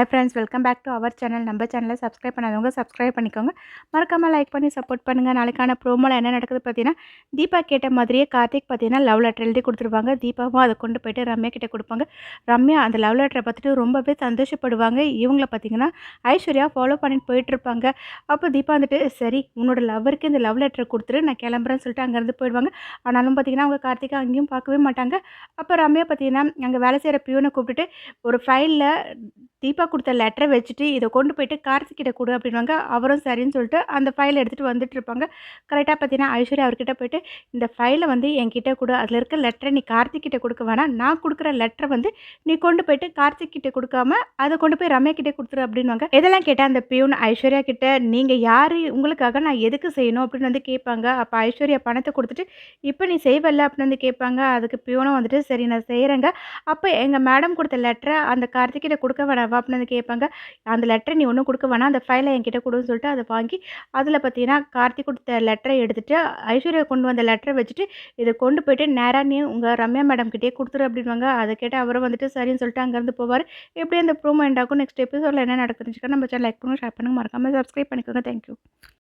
Hi friends welcome back to our channel நம்ம சேனலை subscribe பண்ணாதவங்க சப்ஸ்கிரைப் பண்ணிக்கோங்க. மறக்காமல் லைக் பண்ணி சப்போர்ட் பண்ணுங்கள் நாளைக்கான ப்ரோமோவில் என்ன நடக்குது பார்த்தீங்கன்னா தீபா கேட்ட மாதிரியே கார்த்திக் பார்த்தீங்கன்னா லவ் லெட்டர் எழுதி கொடுத்துருவாங்க. தீபாவும் அதை கொண்டு போயிட்டு ரம்யா கிட்டே கொடுப்பாங்க. ரம்யா அந்த லவ் லெட்டரை பார்த்துட்டு ரொம்பவே சந்தோஷப்படுவாங்க. இவங்கள பார்த்தீங்கன்னா ஐஸ்வர்யா ஃபாலோ பண்ணிட்டு போயிட்டுருப்பாங்க அப்போ தீபா வந்துட்டு சரி உன்னோட லவ்வருக்கு இந்த லவ் லெட்டரை கொடுத்துரு. நான் கிளம்புறேன்னு சொல்லிட்டு அங்கேருந்து போயிடுவாங்க. ஆனாலும் பார்த்தீங்கன்னா அவங்க கார்த்திகை அங்கேயும் பார்க்கவே மாட்டாங்க. அப்போ ரம்யா பார்த்தீங்கன்னா அங்கே வேலை செய்கிற பியூனை கூப்பிட்டுட்டு ஒரு ஃபைலில் தீபா கொடுத்த லெட்டரை வச்சுட்டு இதை கொண்டு போயிட்டு கார்த்திக்கிட்ட கொடு அப்படின்வாங்க அவரும் சரின்னு சொல்லிட்டு அந்த ஃபைலை எடுத்துகிட்டு வந்துட்டு இருப்பாங்க. கரெக்டாக பார்த்தீங்கன்னா ஐஸ்வர்யா அவர்கிட்ட போயிட்டு இந்த ஃபைலை வந்து என்கிட்ட கொடு. அதில் இருக்க லெட்டரை நீ கார்த்திகிட்ட கொடுக்க வேணாம். நான் கொடுக்குற லெட்டரை வந்து நீ கொண்டு போயிட்டு கார்த்திக்கிட்ட கொடுக்காம அதை கொண்டு போய் ரம்யா கிட்டே கொடுத்துரு அப்படின்வாங்க இதெல்லாம் கேட்டால் அந்த பியூன் ஐஸ்வர்யா கிட்ட நீங்கள் யார்? உங்களுக்காக நான் எதுக்கு செய்யணும்? அப்படின்னு வந்து கேட்பாங்க. அப்போ ஐஸ்வர்யா பணத்தை கொடுத்துட்டு இப்போ நீ செய்வல்ல? அப்படின்னு வந்து கேட்பாங்க. அதுக்கு பியூனும் வந்துட்டு சரி நான் செய்கிறேங்க அப்போ எங்கள் மேடம் கொடுத்த லெட்டரை அந்த கார்த்திகிட்ட கொடுக்க வேணாம். அப்படின்னு வந்து கேட்பாங்க அந்த லெட்டரை நீ ஒன்றும் கொடுக்க வேணாம். அந்த ஃபைலை என்கிட்ட கொடுன்னு சொல்லிட்டு அதை வாங்கி அதில் பார்த்தீங்கன்னா கார்த்திக் கொடுத்த லெட்டரை எடுத்துகிட்டு ஐஸ்வர்யா கொண்டு வந்த லெட்டரை வச்சுட்டு இதை கொண்டு போயிட்டு நேராக நீ உங்கள் ரம்யா மேடம் கிட்டே கொடுத்துரு அப்படின்வாங்க அதை கேட்டு அவரும் வந்துட்டு சரின்னு சொல்லிட்டு அங்கேருந்து போவார். எப்படி அந்த ப்ரோமோ எண்டாகும் நெக்ஸ்ட் எபிசோடில் என்ன நடக்குதுன்னு நம்ம சேனல் லைக் பண்ணுங்க ஷேர் பண்ணுங்க. மறக்காமல் சப்ஸ்கிரைப் பண்ணிக்கோங்க. தேங்க்யூ